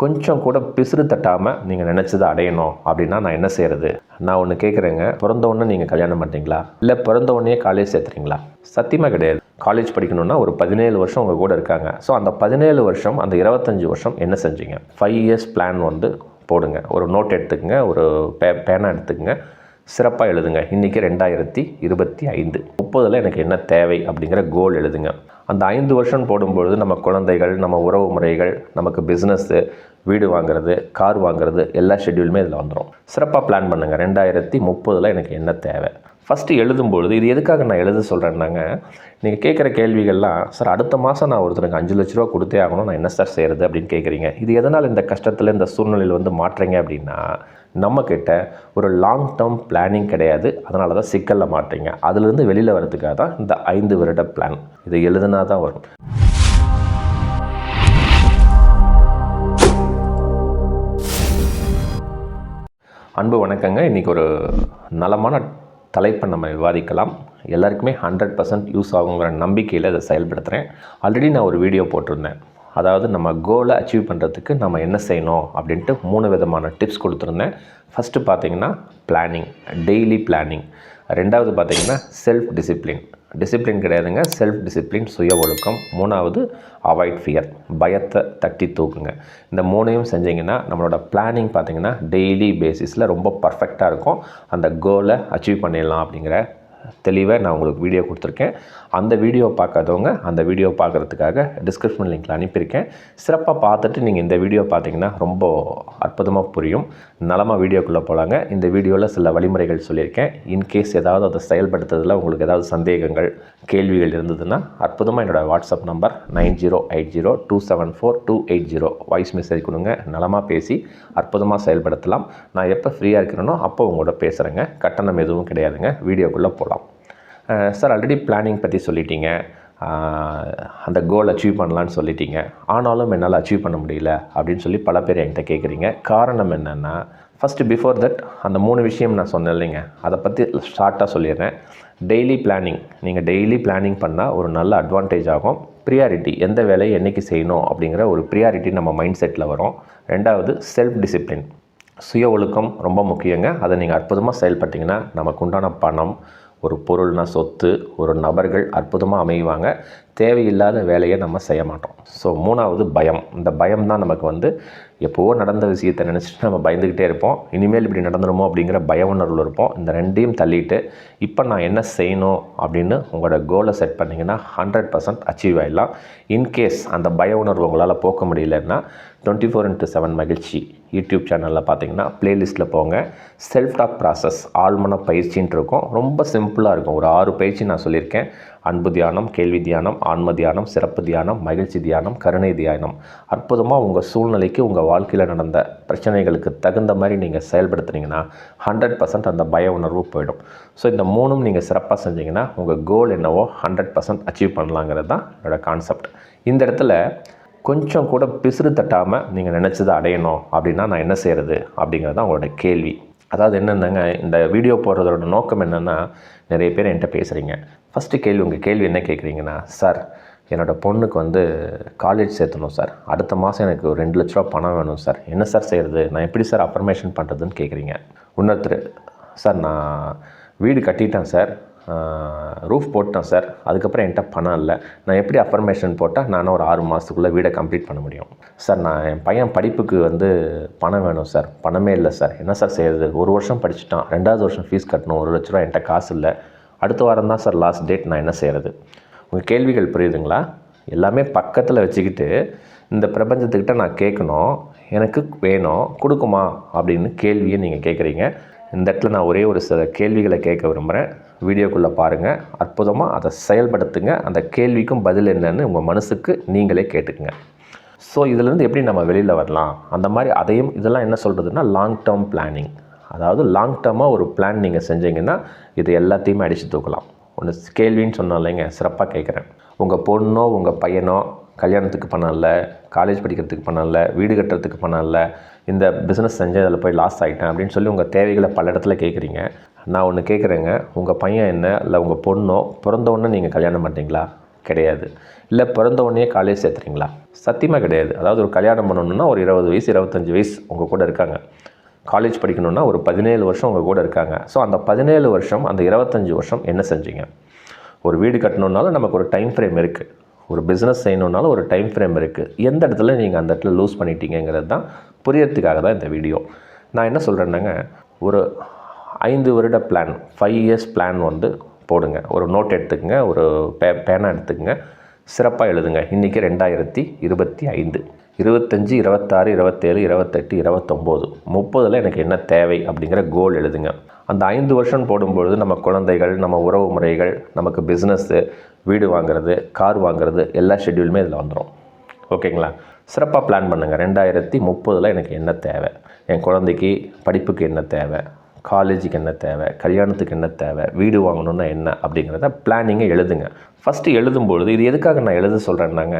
கொஞ்சம் கூட பிசுறு தட்டாமல் நீங்கள் நினச்சதை அடையணும் அப்படின்னா நான் என்ன செய்கிறது நான் ஒன்று கேட்குறேங்க பிறந்த உடனே நீங்கள் கல்யாணம் பண்ணுறீங்களா இல்லை பிறந்த உடனே காலேஜ் சேர்த்துறீங்களா? சத்தியமாக கிடையாது. காலேஜ் படிக்கணும்னா ஒரு பதினேழு வருஷம் உங்கள் கூட இருக்காங்க. ஸோ அந்த பதினேழு வருஷம் அந்த இருபத்தஞ்சி வருஷம் என்ன செஞ்சீங்க? ஃபைவ் இயர்ஸ் பிளான் வந்து போடுங்க. ஒரு நோட் எடுத்துக்கங்க. ஒரு பே பேனா எடுத்துக்கங்க. சிறப்பாக எழுதுங்க. இன்றைக்கி ரெண்டாயிரத்தி இருபத்தி ஐந்து. முப்பதில் எனக்கு என்ன தேவை அப்படிங்கிற கோல் எழுதுங்க. அந்த ஐந்து வருஷம் போடும்பொழுது நம்ம குழந்தைகள் நம்ம உறவு முறைகள் நமக்கு பிஸ்னஸ்ஸு வீடு வாங்குறது கார் வாங்குறது எல்லா ஷெட்யூலுமே இதில் வந்துடும் சிறப்பாக பிளான் பண்ணுங்கள் ரெண்டாயிரத்தி முப்பதில் எனக்கு என்ன தேவை? ஃபஸ்ட்டு எழுதும்பொழுது இது எதுக்காக நான் எழுத சொல்கிறேன்னாங்க நீங்கள் கேட்குற கேள்விகள்லாம் சார் அடுத்த மாதம் நான் ஒருத்தருக்கு அஞ்சு லட்ச ரூபா கொடுத்தே ஆகணும். நான் என்ன சார் செய்கிறது அப்படின்னு கேட்குறீங்க. இது எதனால் இந்த கஷ்டத்தில் இந்த சூழ்நிலையில் வந்து மாற்றுறீங்க அப்படின்னா நம்மக்கிட்ட ஒரு லாங் டேர்ம் பிளானிங் கிடையாது. அதனால தான் சிக்கலில் மாட்டீங்க. அதுலேருந்து வெளியில் வரதுக்காக தான் இந்த ஐந்து வருட பிளான் இதை எழுதுனா தான் வரும். அன்பு வணக்கங்க. இன்றைக்கி ஒரு நலமான தலைப்பை நம்ம விவாதிக்கலாம். எல்லாருக்குமே ஹண்ட்ரட் பர்சன்ட் யூஸ் ஆகுங்கிற நம்பிக்கையில் இதை செயல்படுத்துகிறேன் ஆல்ரெடி நான் ஒரு வீடியோ போட்டிருந்தேன். அதாவது நம்ம கோலை அச்சீவ் பண்ணுறதுக்கு நம்ம என்ன செய்யணும் அப்படின்ட்டு மூணு விதமான டிப்ஸ் கொடுத்துருந்தேன். ஃபஸ்ட்டு பார்த்தீங்கன்னா பிளானிங் டெய்லி பிளானிங் ரெண்டாவது பார்த்தீங்கன்னா செல்ஃப் டிசிப்ளின் டிசிப்ளின் கிடையாதுங்க செல்ஃப் டிசிப்ளின் சுய ஒழுக்கம். மூணாவது அவாய்ட் ஃபியர் பயத்தை தட்டி தூக்குங்க. இந்த மூணையும் செஞ்சீங்கன்னா நம்மளோட பிளானிங் பார்த்தீங்கன்னா டெய்லி பேசிஸில் ரொம்ப பர்ஃபெக்டாக இருக்கும். அந்த கோலை அச்சீவ் பண்ணிடலாம் அப்படிங்கிற தெளிவாக நான் உங்களுக்கு வீடியோ கொடுத்துருக்கேன். அந்த வீடியோ பார்க்காதவங்க அந்த வீடியோ பார்க்குறதுக்காக டிஸ்கிரிப்ஷன் லிங்கில் அனுப்பியிருக்கேன். சிறப்பாக பார்த்துட்டு நீங்கள் இந்த வீடியோ பார்த்தீங்கன்னா ரொம்ப அற்புதமாக புரியும். நலமாக வீடியோக்குள்ளே போகலாங்க இந்த வீடியோவில் சில வழிமுறைகள் சொல்லியிருக்கேன். இன்கேஸ் ஏதாவது அதை செயல்படுத்துறதுல உங்களுக்கு ஏதாவது சந்தேகங்கள் கேள்விகள் இருந்ததுன்னா அற்புதமாக என்னோடய WhatsApp number nine zero eight zero two seven four two eight zero. Voice message கொடுங்க. நலமாக பேசி அற்புதமாக செயல்படுத்தலாம். நான் எப்போ ஃப்ரீயாக இருக்கிறேனோ அப்போ உங்களோட பேசுகிறேங்க கட்டணம் எதுவும் கிடையாதுங்க. வீடியோக்குள்ளே போகலாம் சார் ஆல்ரெடி பிளானிங் பற்றி சொல்லிட்டீங்க. அந்த கோல் அச்சீவ் பண்ணலான்னு சொல்லிட்டீங்க. ஆனாலும் என்னால் அச்சீவ் பண்ண முடியல அப்படின்னு சொல்லி பல பேர் என்கிட்ட கேட்குறீங்க காரணம் என்னென்னா ஃபஸ்ட்டு பிஃபோர் தட் அந்த மூணு விஷயம் நான் சொன்னேன் இல்லைங்க. அதை பற்றி ஷார்ட்டாக சொல்லிடுறேன். டெய்லி பிளானிங் நீங்கள் டெய்லி பிளானிங் பண்ணால் ஒரு நல்ல அட்வான்டேஜ் ஆகும். ப்ரியாரிட்டி எந்த வேலையை என்றைக்கு செய்யணும் அப்படிங்கிற ஒரு ப்ரியாரிட்டி நம்ம மைண்ட் செட்டில் வரும். ரெண்டாவது செல்ஃப் டிசிப்ளின் சுய ஒழுக்கம் ரொம்ப முக்கியங்க. அதை நீங்கள் அற்புதமாக செயல்பட்டிங்கன்னா நமக்கு உண்டான பணம் ஒரு பொருள்னா சொத்து ஒரு நபர்கள் அற்புதமாக அமைவாங்க. தேவையில்லாத வேலையை நம்ம செய்ய மாட்டோம். ஸோ மூணாவது பயம். இந்த பயம் தான் நமக்கு வந்து எப்போவோ நடந்த விஷயத்தை நினச்சிட்டு நம்ம பயந்துக்கிட்டே இருப்போம். இனிமேல் இப்படி நடந்துருமோ அப்படிங்கிற பய உணர்வில் இருப்போம். இந்த ரெண்டையும் தள்ளிட்டு இப்போ நான் என்ன செய்யணும் அப்படின்னு உங்களோட கோலை செட் பண்ணிங்கன்னா ஹண்ட்ரட் பர்சன்ட் அச்சீவ் ஆகிடலாம் இன்கேஸ் அந்த பய உணர்வு உங்களால் போக்க முடியலன்னா டுவெண்ட்டி ஃபோர் இன்ட்டு செவன் மகிழ்ச்சி. யூடியூப் சேனலில் பார்த்தீங்கன்னா ப்ளேலிஸ்ட்டில் போங்க. செல்ஃப் டாக் ப்ராசஸ் ஆழ்மன பயிற்சின்ட்டு இருக்கும். ரொம்ப சிம்பிளாக இருக்கும். ஒரு ஆறு பயிற்சி நான் சொல்லியிருக்கேன். அன்பு தியானம் கேள்வி தியானம் ஆன்ம தியானம் சிறப்பு தியானம் மகிழ்ச்சி தியானம் கருணை தியானம். அற்புதமாக உங்கள் சூழ்நிலைக்கு உங்கள் வாழ்க்கையில் நடந்த பிரச்சனைகளுக்கு தகுந்த மாதிரி நீங்கள் செயல்படுத்துனீங்கன்னா ஹண்ட்ரட் பர்சன்ட் அந்த பய உணர்வு போயிடும். ஸோ இந்த மூணும் நீங்கள் சிறப்பாக செஞ்சீங்கன்னா உங்கள் கோல் என்னவோ ஹண்ட்ரட் பர்சன்ட் அச்சீவ் பண்ணலாங்கிறது தான் என்னோடய கான்செப்ட் இந்த இடத்துல கொஞ்சம் கூட பிசுறு தட்டாமல் நீங்கள் நினச்சதை அடையணும். அப்படின்னா நான் என்ன செய்கிறது அப்படிங்கிறது தான் உங்களோட கேள்வி. அதாவது என்னென்னங்க? இந்த வீடியோ போடுறதோட நோக்கம் என்னென்னா நிறைய பேர் என்கிட்ட பேசுகிறீங்க ஃபஸ்ட்டு கேள்வி உங்கள் கேள்வி என்ன கேட்குறீங்கன்னா சார் என்னோடய பொண்ணுக்கு வந்து காலேஜ் சேர்த்தணும் சார். அடுத்த மாதம் எனக்கு ஒரு ரெண்டு லட்ச ரூபா பணம் வேணும் சார். என்ன சார் செய்கிறது நான் எப்படி சார் அஃபர்மேஷன் பண்ணுறதுன்னு கேட்குறீங்க இன்னொருத்தர் சார் நான் வீடு கட்டிட்டேன் சார். ரூஃப் போட்டேன் சார் அதுக்கப்புறம் என்கிட்ட பணம் இல்லை. நான் எப்படி அஃபர்மேஷன் போட்டால் நானும் ஒரு ஆறு மாதத்துக்குள்ளே வீடை கம்ப்ளீட் பண்ண முடியும். சார் நான் என் பையன் படிப்புக்கு வந்து பணம் வேணும் சார் பணமே இல்லை சார் என்ன சார் செய்யறது? ஒரு வருஷம் படிச்சுட்டான். ரெண்டாவது வருஷம் ஃபீஸ் கட்டணும். ஒரு லட்ச ரூபா என்கிட்ட காசு இல்லை. அடுத்த வாரம் தான் சார் லாஸ்ட் டேட் நான் என்ன செய்கிறது உங்கள் கேள்விகள் புரியுதுங்களா? எல்லாமே பக்கத்தில் வச்சுக்கிட்டு இந்த பிரபஞ்சத்துக்கிட்ட நான் கேட்கணும் எனக்கு வேணும். கொடுக்குமா? அப்படின்னு கேள்வியை நீங்கள் கேட்குறீங்க இந்த இடத்துல நான் ஒரே ஒரு சில கேள்விகளை கேட்க விரும்புகிறேன் வீடியோக்குள்ளே பாருங்கள் அற்புதமாக அதை செயல்படுத்துங்க. அந்த கேள்விக்கும் பதில் என்னன்னு உங்கள் மனசுக்கு நீங்களே கேட்டுக்குங்க. ஸோ இதுலேருந்து எப்படி நம்ம வெளியில் வரலாம்? அந்த மாதிரி அதையும் இதெல்லாம் என்ன சொல்கிறதுனா லாங் டேர்ம் பிளானிங் அதாவது லாங் டேர்மாக ஒரு பிளான் நீங்கள் செஞ்சீங்கன்னா இது எல்லாத்தையுமே அடித்து தூக்கலாம். ஒன்று கேள்வின்னு சொன்னோம் இல்லைங்க சிறப்பாக கேட்குறேன். உங்கள் பொண்ணோ உங்கள் பையனோ கல்யாணத்துக்கு பணம் இல்லை காலேஜ் படிக்கிறதுக்கு பணம் இல்லை வீடு கட்டுறதுக்கு பணம் இல்லை இந்த பிஸ்னஸ் செஞ்சு அதில் போய் லாஸ் ஆகிட்டேன் அப்படின்னு சொல்லி உங்கள் தேவைகளை பல இடத்துல கேட்குறீங்க. நான் ஒன்று கேட்குறேங்க உங்கள் பையன் என்ன இல்லை உங்கள் பொண்ணோ பிறந்தவொடனே நீங்கள் கல்யாணம் பண்ணுறீங்களா கிடையாது. இல்லை பிறந்த உடனே காலேஜ் சேர்த்துறீங்களா? சத்தியமாக கிடையாது. அதாவது ஒரு கல்யாணம் பண்ணணுன்னா ஒரு இருபது வயசு இருபத்தஞ்சி வயசு உங்கள் கூட இருக்காங்க. காலேஜ் படிக்கணுன்னா ஒரு பதினேழு வருஷம் உங்கள் கூட இருக்காங்க. ஸோ அந்த பதினேழு வருஷம் அந்த இருபத்தஞ்சி வருஷம் என்ன செஞ்சீங்க? ஒரு வீடு கட்டணுன்னாலும் நமக்கு ஒரு டைம் ஃப்ரேம் இருக்குது ஒரு பிஸ்னஸ் செய்யணுன்னாலும் ஒரு டைம் ஃப்ரேம் இருக்குது எந்த இடத்துல நீங்கள் அந்த இடத்துல லூஸ் பண்ணிட்டீங்கிறது தான் புரியறதுக்காக தான் இந்த வீடியோ. நான் என்ன சொல்கிறேன்னாங்க ஒரு ஐந்து வருட பிளான் ஃபைவ் இயர்ஸ் பிளான் வந்து போடுங்க. ஒரு நோட் எடுத்துக்கங்க ஒரு பே பேனா எடுத்துக்கங்க. சிறப்பாக எழுதுங்க. இன்றைக்கி ரெண்டாயிரத்தி இருபத்தி ஐந்து. இருபத்தஞ்சி இருபத்தாறு இருபத்தேழு இருபத்தெட்டு இருபத்தொம்போது. முப்பதில் எனக்கு என்ன தேவை அப்படிங்கிற கோல் எழுதுங்க. அந்த ஐந்து வருஷம் போடும்பொழுது நம்ம குழந்தைகள் நம்ம உறவு முறைகள் நமக்கு பிஸ்னஸ்ஸு வீடு வாங்குறது கார் வாங்குறது எல்லா ஷெட்யூலுமே இதில் வந்துடும் ஓகேங்களா சிறப்பாக பிளான் பண்ணுங்கள் ரெண்டாயிரத்தி முப்பதில் எனக்கு என்ன தேவை? என் குழந்தைக்கு படிப்புக்கு என்ன தேவை? காலேஜுக்கு என்ன தேவை? கல்யாணத்துக்கு என்ன தேவை? வீடு வாங்கணுன்னா என்ன? அப்படிங்கிறத பிளானிங்கை எழுதுங்க. ஃபஸ்ட்டு எழுதும்பொழுது இது எதுக்காக நான் எழுத சொல்கிறேன்னாங்க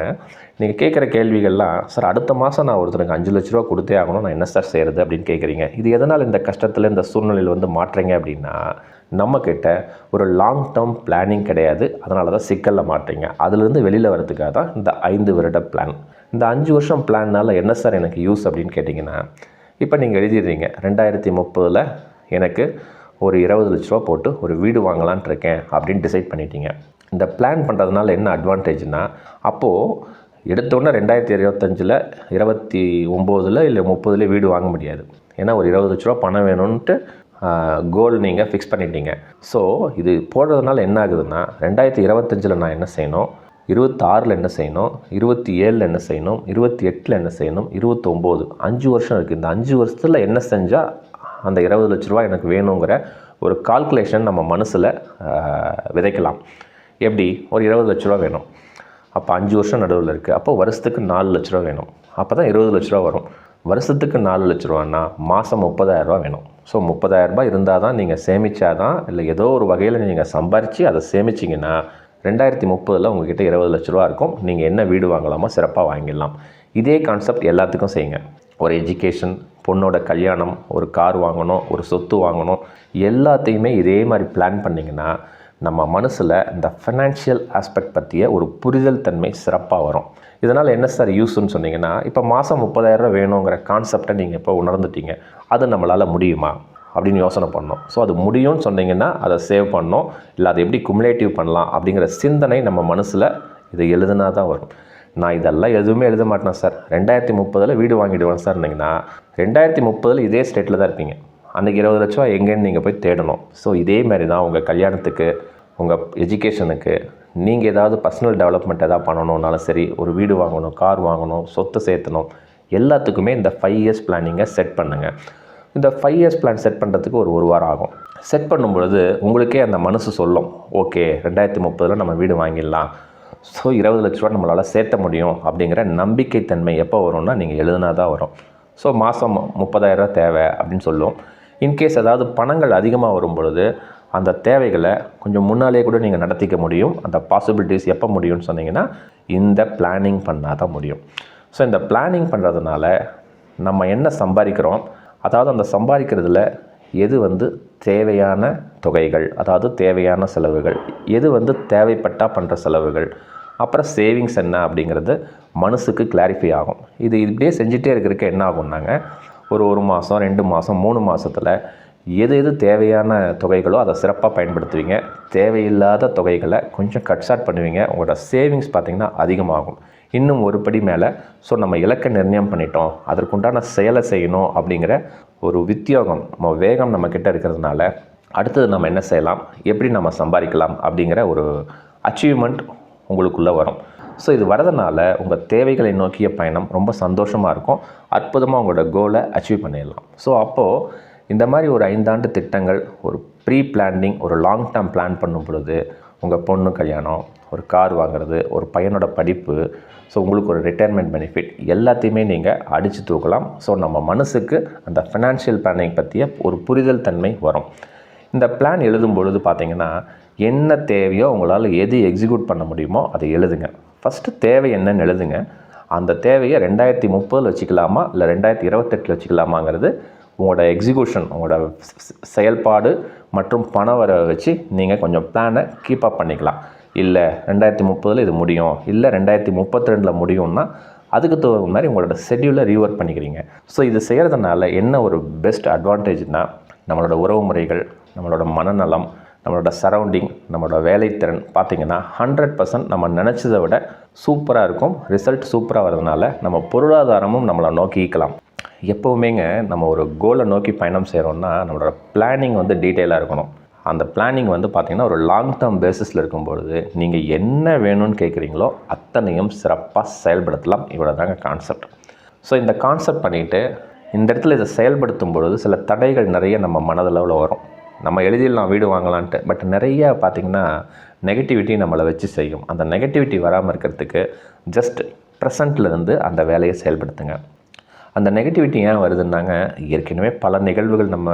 நீங்கள் கேட்குற கேள்விகள்லாம் சார் அடுத்த மாதம் நான் ஒருத்தருக்கு அஞ்சு லட்ச ரூபா கொடுத்தே ஆகணும். நான் என்ன சார் செய்கிறது அப்படின்னு கேட்குறீங்க. இது எதனால் இந்த கஷ்டத்தில் இந்த சூழ்நிலையில் வந்து மாற்றுறீங்க அப்படின்னா நம்மக்கிட்ட ஒரு லாங் டேர்ம் பிளானிங் கிடையாது. அதனால தான் சிக்கலில் மாட்டீங்க. அதுலேருந்து வெளியில் வரதுக்காக தான் இந்த ஐந்து வருட பிளான் இந்த அஞ்சு வருஷம் பிளான்னால் என்ன சார் எனக்கு யூஸ் அப்படின்னு கேட்டிங்கன்னா இப்போ நீங்கள் எழுதிடுறீங்க ரெண்டாயிரத்தி முப்பதில் எனக்கு ஒரு இருபது லட்ச ரூபா போட்டு ஒரு வீடு வாங்கலான் இருக்கேன் அப்படின்னு டிசைட் பண்ணிட்டீங்க. இந்த பிளான் பண்ணுறதுனால என்ன அட்வான்டேஜ்னால் அப்போது எடுத்தோடனே ரெண்டாயிரத்தி இருபத்தஞ்சில் இருபத்தி ஒம்போதில் இல்லை முப்பதுலேயே வீடு வாங்க முடியாது. ஏன்னா ஒரு இருபது லட்ச ரூபா பணம் வேணும்ன்ட்டு கோல் நீங்கள் ஃபிக்ஸ் பண்ணிட்டீங்க. ஸோ இது போடுறதுனால என்ன ஆகுதுன்னா ரெண்டாயிரத்தி இருபத்தஞ்சில் நான் என்ன செய்யணும்? இருபத்தாறில் என்ன செய்யணும்? இருபத்தி ஏழில் என்ன செய்யணும்? இருபத்தி எட்டில் என்ன செய்யணும்? இருபத்தொம்போது. அஞ்சு வருஷம் இருக்குது இந்த அஞ்சு வருஷத்தில் என்ன செஞ்சால் அந்த இருபது லட்ச ரூபா எனக்கு வேணுங்கிற ஒரு கால்குலேஷன் நம்ம மனசில் விதைக்கலாம். எப்படி? ஒரு இருபது லட்ச ரூபா வேணும். அப்போ அஞ்சு வருஷம் நடுவில் இருக்குது அப்போ வருஷத்துக்கு நாலு லட்ச ரூபா வேணும். அப்போ தான் இருபது லட்ச ரூபா வரும். வருஷத்துக்கு நாலு லட்ச ரூபான்னா மாதம் முப்பதாயிரரூபா வேணும். ஸோ முப்பதாயிரரூபா இருந்தால் தான் நீங்கள் சேமித்தா தான் இல்லை ஏதோ ஒரு வகையில் நீங்கள் சம்பாரித்து அதை சேமிச்சிங்கன்னா ரெண்டாயிரத்தி முப்பதில் உங்ககிட்ட இருபது லட்ச ரூபா இருக்கும். நீங்கள் என்ன வீடு வாங்கலாமோ சிறப்பாக வாங்கிடலாம். இதே கான்செப்ட் எல்லாத்துக்கும் செய்யுங்க. ஒரு எஜுகேஷன் பொண்ணோட கல்யாணம் ஒரு கார் வாங்கணும் ஒரு சொத்து வாங்கணும் எல்லாத்தையுமே இதே மாதிரி பிளான் பண்ணிங்கன்னா நம்ம மனசில் இந்த ஃபினான்ஷியல் ஆஸ்பெக்ட் பற்றிய ஒரு புரிதல் தன்மை சிறப்பாக வரும். இதனால் என்ன சார் யூஸ்ன்னு சொன்னீங்கன்னா இப்போ மாதம் முப்பதாயிரரூவா வேணுங்கிற கான்செப்டை நீங்கள் இப்போ உணர்ந்துட்டீங்க. அது நம்மளால் முடியுமா? அப்படின்னு யோசனை பண்ணோம். ஸோ அது முடியும்னு சொன்னீங்கன்னா அதை சேவ் பண்ணோம். இல்லை அதை எப்படி குமுலேட்டிவ் பண்ணலாம் அப்படிங்கிற சிந்தனை நம்ம மனசில் இதை எழுதுனா தான் வரும். நான் இதெல்லாம் எதுவுமே எழுத மாட்டேன் சார் ரெண்டாயிரத்தி முப்பதில் வீடு வாங்கிடுவேன் சார் இருந்தீங்கன்னா ரெண்டாயிரத்தி முப்பதில் இதே ஸ்டேட்டில் தான் இருப்பீங்க. அன்றைக்கி இருபது லட்சம் எங்கேன்னு நீங்கள் போய் தேடணும். ஸோ இதே மாதிரி தான் உங்கள் கல்யாணத்துக்கு உங்கள் எஜுகேஷனுக்கு நீங்கள் ஏதாவது பர்சனல் டெவலப்மெண்ட் எதாவது பண்ணணுன்னாலும் சரி ஒரு வீடு வாங்கணும் கார் வாங்கணும் சொத்து சேர்த்தணும் எல்லாத்துக்குமே இந்த ஃபைவ் இயர்ஸ் பிளானிங்கை செட் பண்ணுங்கள் இந்த ஃபைவ் இயர்ஸ் பிளான் செட் பண்ணுறதுக்கு ஒரு ஒரு வாரம் ஆகும். செட் பண்ணும்பொழுது உங்களுக்கே அந்த மனசு சொல்லும். ஓகே ரெண்டாயிரத்தி முப்பதில் நம்ம வீடு வாங்கிடலாம். ஸோ இருபது லட்ச ரூபா நம்மளால் சேர்த்த முடியும் அப்படிங்கிற நம்பிக்கை தன்மை எப்போ வரும்னா நீங்கள் எழுதுனா தான் வரும் ஸோ மாதம் முப்பதாயிரரூவா தேவை அப்படின்னு சொல்லுவோம். இன்கேஸ் அதாவது பணங்கள் அதிகமாக வரும் பொழுது அந்த தேவைகளை கொஞ்சம் முன்னாலே கூட நீங்கள் நடத்திக்க முடியும். அந்த பாசிபிலிட்டிஸ் எப்போ முடியும்னு சொன்னீங்கன்னா இந்த பிளானிங் பண்ணால் தான் முடியும். ஸோ இந்த பிளானிங் பண்ணுறதுனால நம்ம என்ன சம்பாதிக்கிறோம்? அதாவது அந்த சம்பாதிக்கிறதுல எது வந்து தேவையான தொகைகள் அதாவது தேவையான செலவுகள் எது வந்து தேவைப்பட்டால் பண்ணுற செலவுகள் அப்புறம் சேவிங்ஸ் என்ன அப்படிங்கிறது மனசுக்கு கிளாரிஃபை ஆகும். இது இப்படியே செஞ்சுட்டே இருக்கிறதுக்கு என்ன ஆகும்னாங்க ஒரு ஒரு மாதம் ரெண்டு மாதம் மூணு மாதத்தில் எது எது தேவையான தொகைகளோ அதை சிறப்பாக பயன்படுத்துவீங்க. தேவையில்லாத தொகைகளை கொஞ்சம் கட் ஷார்ட் பண்ணுவீங்க. உங்களோட சேவிங்ஸ் பார்த்திங்கன்னா அதிகமாகும். இன்னும் ஒரு படி மேலே. ஸோ நம்ம இலக்கை நிர்ணயம் பண்ணிட்டோம். அதற்குண்டான செயலை செய்யணும் அப்படிங்கிற ஒரு வித்தியோகம் நம்ம வேகம் நம்மக்கிட்ட இருக்கிறதுனால அடுத்தது நம்ம என்ன செய்யலாம்? எப்படி நம்ம சம்பாதிக்கலாம்? அப்படிங்கிற ஒரு அச்சீவ்மெண்ட் உங்களுக்குள்ளே வரும். ஸோ இது வரதுனால உங்கள் தேவைகளை நோக்கிய பயணம் ரொம்ப சந்தோஷமாக இருக்கும். அற்புதமாக உங்களோட கோலை அச்சீவ் பண்ணிடலாம். ஸோ அப்போது இந்த மாதிரி ஒரு ஐந்தாண்டு திட்டங்கள் ஒரு ப்ரீ பிளானிங் ஒரு லாங் டேர்ம் பிளான் பண்ணும் பொழுது உங்கள் பொண்ணு கல்யாணம் ஒரு கார் வாங்குறது ஒரு பையனோட படிப்பு ஸோ உங்களுக்கு ஒரு ரிட்டையர்மெண்ட் பெனிஃபிட் எல்லாத்தையுமே நீங்கள் அடித்து தூக்கலாம். ஸோ நம்ம மனசுக்கு அந்த ஃபினான்ஷியல் பிளானிங் பற்றிய ஒரு புரிதல் தன்மை வரும். இந்த பிளான் எழுதும் பொழுது பார்த்தீங்கன்னா என்ன தேவையோ உங்களால் எது எக்ஸிக்யூட் பண்ண முடியுமோ அதை எழுதுங்க. ஃபஸ்ட்டு தேவை என்னன்னு எழுதுங்க. அந்த தேவையை ரெண்டாயிரத்தி முப்பதில் வச்சுக்கலாமா? இல்லை ரெண்டாயிரத்தி இருபத்தெட்டில் வச்சுக்கலாமாங்கிறது உங்களோட எக்ஸிக்யூஷன் உங்களோட செயல்பாடு மற்றும் பண வரவை வச்சு நீங்கள் கொஞ்சம் பிளானை கீப் அப் பண்ணிக்கலாம். இல்லை ரெண்டாயிரத்தி முப்பதில் இது முடியும். இல்லை ரெண்டாயிரத்தி முப்பத்தி ரெண்டில் முடியும்னா அதுக்கு தகுந்த மாதிரி உங்களோட ஷெட்யூலை ரீவர்க் பண்ணிக்கிறீங்க. ஸோ இது செய்கிறதுனால என்ன ஒரு பெஸ்ட் அட்வான்டேஜ்னால் நம்மளோட உறவு முறைகள் நம்மளோட மனநலம் நம்மளோட சரௌண்டிங் நம்மளோட வேலைத்திறன் பார்த்திங்கன்னா ஹண்ட்ரட் பர்சன்ட் நம்ம நினச்சதை விட சூப்பராக இருக்கும். ரிசல்ட் சூப்பராக வரதுனால நம்ம பொருளாதாரமும் நம்மளை நோக்கிக்கலாம் எப்போவுமேங்க நம்ம ஒரு கோலை நோக்கி பயணம் செய்கிறோம்னா நம்மளோட பிளானிங் வந்து டீட்டெயிலாக இருக்கணும். அந்த பிளானிங் வந்து பார்த்திங்கன்னா ஒரு லாங் டேர்ம் பேசிஸில் இருக்கும்பொழுது நீங்கள் என்ன வேணும்னு கேட்குறீங்களோ அத்தனையும் சிறப்பாக செயல்படுத்தலாம். இவ்வளோ தாங்க கான்செப்ட் ஸோ இந்த கான்செப்ட் பண்ணிவிட்டு இந்த இடத்துல இதை செயல்படுத்தும் பொழுது சில தடைகள் நிறைய நம்ம மனதளவில் வரும். நம்ம எளிதில் வீடு வாங்கலான்ட்டு. பட் நிறைய பார்த்திங்கன்னா நெகட்டிவிட்டி நம்மளை வச்சு செய்யும். அந்த நெகட்டிவிட்டி வராமல் இருக்கிறதுக்கு ஜஸ்ட் ப்ரெசண்ட்லேருந்து அந்த வேலையை செயல்படுத்துங்க. அந்த நெகட்டிவிட்டி ஏன் வருதுன்னாங்க ஏற்கனவே பல நிகழ்வுகள் நம்ம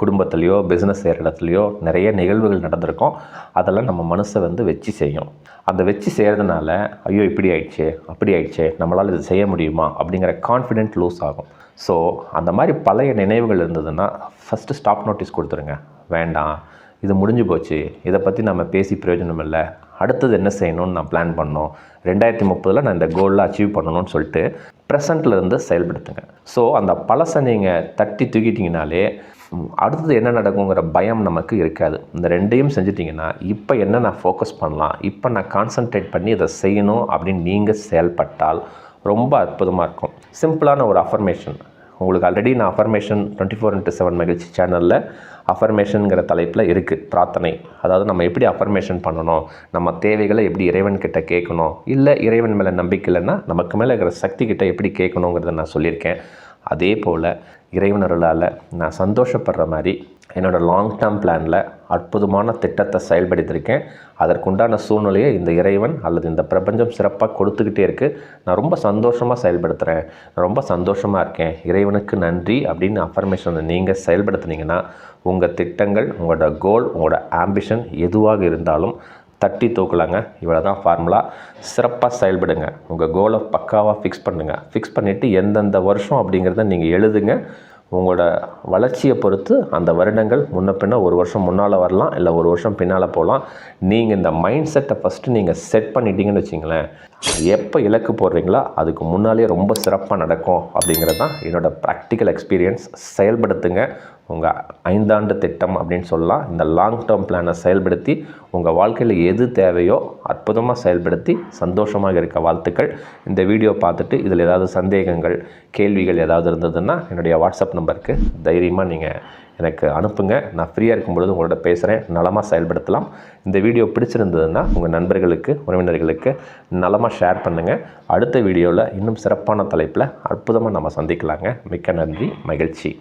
குடும்பத்துலேயோ பிஸ்னஸ் செய்கிற இடத்துலையோ நிறைய நிகழ்வுகள் நடந்திருக்கும். அதெல்லாம் நம்ம மனசை வந்து வச்சு செய்யும். அந்த வச்சு செய்கிறதுனால ஐயோ இப்படி ஆயிடுச்சு அப்படி ஆயிடுச்சு நம்மளால் இது செய்ய முடியுமா? அப்படிங்கிற கான்ஃபிடென்ட் லூஸ் ஆகும். ஸோ அந்த மாதிரி பழைய நினைவுகள் இருந்ததுன்னா ஃபஸ்ட்டு ஸ்டாப் நோட்டீஸ் கொடுத்துருங்க. வேண்டாம் இது முடிஞ்சு போச்சு இதை பற்றி நம்ம பேசி பிரயோஜனம் இல்லை. அடுத்தது என்ன செய்யணும்னு நான் பிளான் பண்ணோம். ரெண்டாயிரத்தி முப்பதில் நான் இந்த கோலில் அச்சீவ் பண்ணணும்னு சொல்லிட்டு ப்ரெசண்ட்டில் இருந்து செயல்படுத்துங்க. ஸோ அந்த பழசை நீங்கள் தட்டி தூக்கிட்டிங்கனாலே அடுத்தது என்ன நடக்குங்கிற பயம் நமக்கு இருக்காது. இந்த ரெண்டையும் செஞ்சிட்டிங்கன்னா இப்போ என்ன நான் ஃபோக்கஸ் பண்ணலாம்? இப்போ நான் கான்சன்ட்ரேட் பண்ணி இதை செய்யணும் அப்படின்னு நீங்கள் செயல்பட்டால் ரொம்ப அற்புதமாக இருக்கும். சிம்பிளான ஒரு அஃபர்மேஷன் உங்களுக்கு ஆல்ரெடி நான் affirmation twenty four into seven மகிழ்ச்சி சேனலில் அஃபர்மேஷனுங்கிற தலைப்பில் இருக்குது பிரார்த்தனை. அதாவது நம்ம எப்படி அஃபர்மேஷன் பண்ணணும்? நம்ம தேவைகளை எப்படி இறைவன் கிட்ட கேட்கணும்? இல்லை இறைவன் மேலே நம்பிக்கை இல்லைன்னா நமக்கு மேலே இருக்கிற சக்தி கிட்ட எப்படி கேட்கணுங்கிறத நான் சொல்லியிருக்கேன். அதே போல் இறைவனர்களால் நான் சந்தோஷப்படுற மாதிரி என்னோடய லாங் டேர்ம் பிளானில் அற்புதமான திட்டத்தை செயல்படுத்தியிருக்கேன். அதற்குண்டான சூழ்நிலையை இந்த இறைவன் அல்லது இந்த பிரபஞ்சம் சிறப்பாக கொடுத்துக்கிட்டே இருக்குது நான் ரொம்ப சந்தோஷமாக செயல்படுத்துகிறேன் நான் ரொம்ப சந்தோஷமாக இருக்கேன். இறைவனுக்கு நன்றி அப்படின்னு அஃபர்மேஷனை நீங்கள் செயல்படுத்துனீங்கன்னா உங்கள் திட்டங்கள் உங்களோட கோல் உங்களோட ஆம்பிஷன் எதுவாக இருந்தாலும் தட்டி தூக்கலாங்க. இவ்வளோ தான் ஃபார்முலா சிறப்பாக செயல்படுங்க உங்கள் கோலை பக்காவாக ஃபிக்ஸ் பண்ணுங்கள் ஃபிக்ஸ் பண்ணிவிட்டு எந்தெந்த வருஷம் அப்படிங்கிறத நீங்கள் எழுதுங்க. உங்களோட வளர்ச்சியை பொறுத்து அந்த வருடங்கள் முன்ன பின்ன ஒரு வருஷம் முன்னால் வரலாம் இல்லை ஒரு வருஷம் பின்னால் போகலாம். நீங்கள் இந்த மைண்ட் செட்டை ஃபஸ்ட்டு நீங்கள் செட் பண்ணிட்டீங்கன்னு வச்சிங்களேன் எப்போ இலக்கு போடுறீங்களோ அதுக்கு முன்னாலே ரொம்ப சிறப்பாக நடக்கும் அப்படிங்கிறது தான் என்னோடய ப்ராக்டிக்கல் எக்ஸ்பீரியன்ஸ் செயல்படுத்துங்க. உங்கள் ஐந்தாண்டு திட்டம் அப்படின்னு சொல்லலாம். இந்த லாங் டேர்ம் பிளானை செயல்படுத்தி உங்கள் வாழ்க்கையில் எது தேவையோ அற்புதமாக செயல்படுத்தி சந்தோஷமாக இருக்க வாழ்த்துக்கள். இந்த வீடியோ பார்த்துட்டு இதில் ஏதாவது சந்தேகங்கள் கேள்விகள் ஏதாவது இருந்ததுன்னா என்னுடைய வாட்ஸ்அப் நம்பருக்கு தைரியமாக நீங்கள் எனக்கு அனுப்புங்க. நான் ஃப்ரீயாக இருக்கும் பொழுது உங்களோட பேசுகிறேன் நலமாக செயல்படுத்தலாம். இந்த வீடியோ பிடிச்சிருந்ததுன்னா உங்கள் நண்பர்களுக்கு உறவினர்களுக்கு நலமாக ஷேர் பண்ணுங்கள் அடுத்த வீடியோவில் இன்னும் சிறப்பான தலைப்பில் அற்புதமாக நம்ம சந்திக்கலாங்க. மிக்க நன்றி மகிழ்ச்சி.